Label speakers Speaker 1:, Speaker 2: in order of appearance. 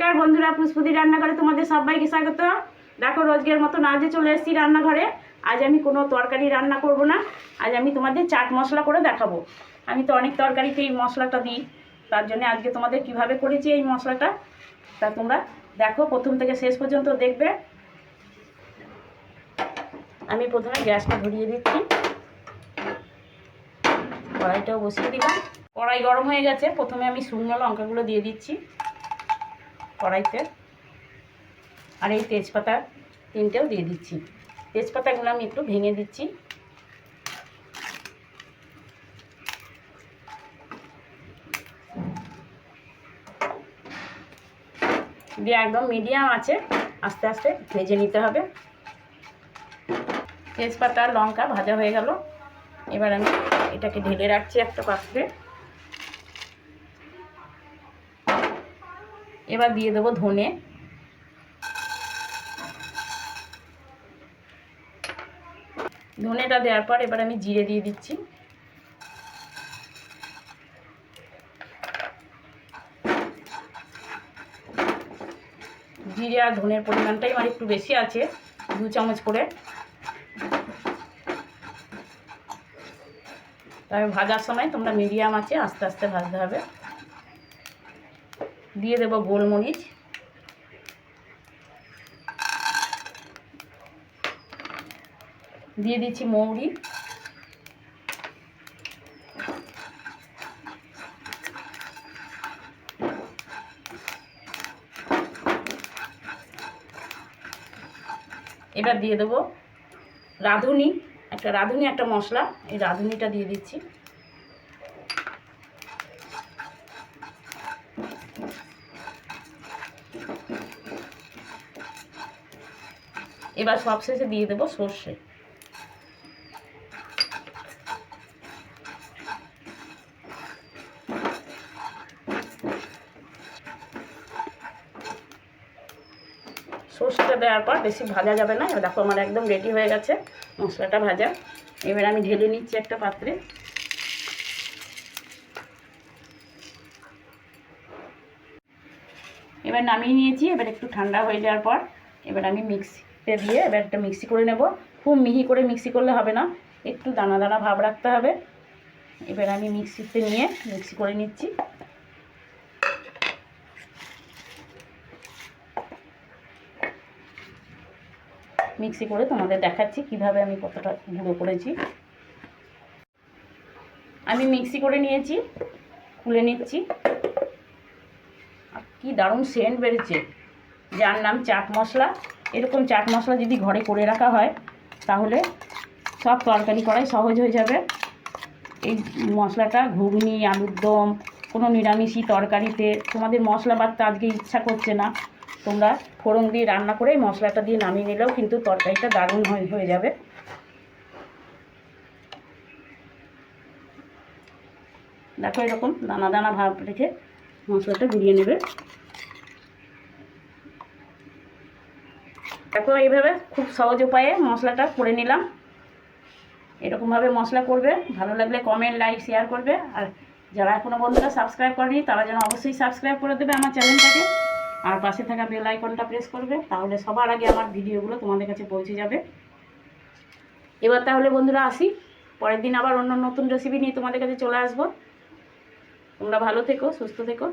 Speaker 1: নমস্কার বন্ধুরা, পুষ্পদি রান্নাঘরে তোমাদের সবাইকে স্বাগত। দেখো রোজকের মতন আজও চলে এসেছি রান্নাঘরে। আজ আমি কোনো তরকারি রান্না করব না। আজ আমি তোমাদের চাট মশলা করে দেখাবো। আমি তো অনেক তরকারিতে এই মশলাটা দিই। তার জন্য আজকে তোমাদের কীভাবে করেছি এই মশলাটা, তা তোমরা দেখো, প্রথম থেকে শেষ পর্যন্ত দেখবে। আমি প্রথমে গ্যাসটা ধরিয়ে দিচ্ছি। কড়াইটাও বসিয়ে দিলাম। কড়াই গরম হয়ে গেছে। প্রথমে আমি শুকনো লঙ্কাগুলো দিয়ে দিচ্ছি। কড়াইতে। আর এই তেজপাতা তিনটেও দিয়ে দিচ্ছি। তেজপাতাগুলো আমি একটু ভেঙে দিচ্ছি। দিয়ে একদম মিডিয়াম আছে, আস্তে আস্তে ভেজে নিতে হবে। তেজপাতা, লঙ্কা ভাজা হয়ে গেল। এবার আমি এটাকে ঢেলে রাখছি একটা পাত্রে। এবার দিয়ে দেবো ধনে। ধনেটা দেওয়ার পর এবার আমি জিরে দিয়ে দিচ্ছি। জিরে আর ধনের পরিমাণটাই আমার একটু বেশি আছে, দু চামচ করে। তবে ভাজার সময় তোমরা মিডিয়াম আছে, আস্তে আস্তে ভাজতে হবে। দিয়ে দেবো গোলমরিচ। দিয়ে দিচ্ছি মৌরি। এবার দিয়ে দেবো রাঁধুনি। একটা রাঁধুনি, একটা মশলা। এই রাঁধুনিটা দিয়ে দিচ্ছি। এবার সবশেষে দিয়ে দেবো সর্ষে। সর্ষেটা দেওয়ার পর বেশি ভাজা যাবে না। এবার দেখো আমার একদম রেডি হয়ে গেছে মশলাটা ভাজা। এবার আমি ঢেলে নিচ্ছি একটা পাত্রে। এবার নামিয়ে নিয়েছি, এবার একটু ঠান্ডা হয়ে যাওয়ার পর এবার আমি মিক্সিতে দিয়ে এবার একটা মিক্সি করে নেব। খুব মিহি করে মিক্সি করলে হবে না। একটু দানা দানা ভাব রাখতে হবে। এবার আমি মিক্সিতে নিয়ে মিক্সি করে নিচ্ছি। মিক্সি করে তোমাদের দেখাচ্ছি কীভাবে আমি কতটা গুঁড়ো করেছি। আমি মিক্সি করে নিয়েছি, খুলে নিচ্ছি। কি দারুণ সেন্ট বেড়েছে যার নাম চাট মশলা। এরকম চাট মশলা যদি ঘরে করে রাখা হয়, তাহলে সব তরকারি করাই সহজ হয়ে যাবে। এই মশলাটা ঘুগনি, আলুর দম, কোনো নিরামিষই তরকারিতে, তোমাদের মশলা বাড়তে আজকে ইচ্ছা করছে না। তোমরা ফোড়ন দিয়ে রান্না করে মশলাটা দিয়ে নামিয়ে নিলেও কিন্তু তরকারিটা দারুণ হয়ে যাবে। দেখো এরকম দানা দানা ভাব রেখে মশলাটা গুলিয়ে নেবে। দেখো এইভাবে খুব সহজ উপায়ে মশলাটা করে নিলাম। এরকমভাবে মশলা করবে, ভালো লাগলে কমেন্ট লাইক শেয়ার করবে। আর যারা এখনও বন্ধুরা সাবস্ক্রাইব করেনি, তারা যেন অবশ্যই সাবস্ক্রাইব করে দেবে আমার চ্যানেলটাকে আর পাশে থাকা বেল আইকনটা প্রেস করবে, তাহলে সবার আগে আমার ভিডিওগুলো তোমাদের কাছে পৌঁছে যাবে। এবার তাহলে বন্ধুরা আসি, পরের দিন আবার অন্য নতুন রেসিপি নিয়ে তোমাদের কাছে চলে আসব। তোমরা ভালো থেকো, সুস্থ থেকো।